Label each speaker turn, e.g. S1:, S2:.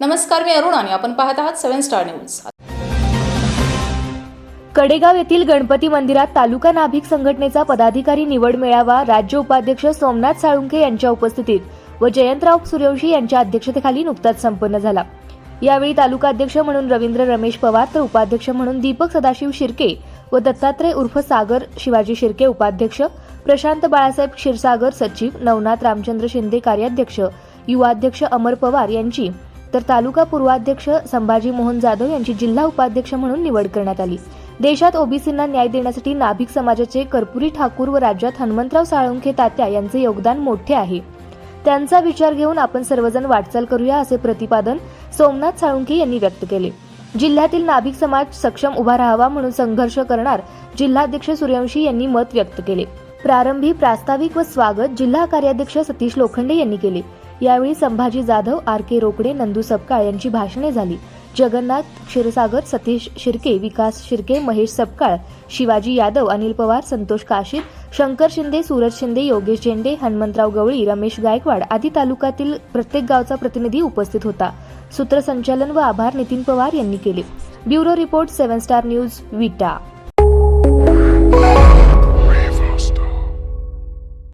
S1: नमस्कार मी अरुण आणि आपण पाहत आहात सेव्हन स्टार न्यूज.
S2: कडेगाव येथील गणपती मंदिरात तालुका नाभिक संघटनेचा पदाधिकारी निवड मेळावा राज्य उपाध्यक्ष सोमनाथ साळुंखे यांच्या उपस्थितीत व जयंतराव सूर्यवंशी यांच्या अध्यक्षतेखाली नुकताच संपन्न झाला. यावेळी तालुका अध्यक्ष म्हणून रवींद्र रमेश पवार तर उपाध्यक्ष म्हणून दीपक सदाशिव शिर्के व दत्तात्रय उर्फ सागर शिवाजी शिर्के उपाध्यक्ष प्रशांत बाळासाहेब क्षीरसागर सचिव नवनाथ रामचंद्र शिंदे कार्याध्यक्ष युवाध्यक्ष अमर पवार यांची तर तालुका पूर्वाध्यक्ष संभाजी मोहन जाधव यांची जिल्हा उपाध्यक्ष म्हणून निवड करण्यात आली. देशात ओबीसींना न्याय देण्यासाठी नाभिक समाजाचे कर्पुरी ठाकूर व राज्यात हनुमंतराव साळुंखे तात्या यांचे योगदान मोठे आहे. त्यांचा विचार घेऊन आपण सर्वजण वाटचाल करूया असे प्रतिपादन सोमनाथ साळुंखे यांनी व्यक्त केले. जिल्ह्यातील नाभिक समाज सक्षम उभा राहावा म्हणून संघर्ष करणार जिल्हाध्यक्ष सूर्यवंशी यांनी मत व्यक्त केले. प्रारंभी प्रास्ताविक व स्वागत जिल्हा कार्याध्यक्ष सतीश लोखंडे यांनी केले. यावेळी संभाजी जाधव आर के रोकडे नंदू सपकाळ यांची भाषणे झाली. जगन्नाथ क्षीरसागर सतीश शिर्के विकास शिर्के महेश सपकाळ शिवाजी यादव अनिल पवार संतोष काशीद शंकर शिंदे सूरज शिंदे योगेश झेंडे हनुमंतराव गवळी रमेश गायकवाड आदी तालुक्यातील प्रत्येक गावचा प्रतिनिधी उपस्थित होता. सूत्रसंचालन व आभार नितीन पवार यांनी केले. Bureau report seven star news Vita.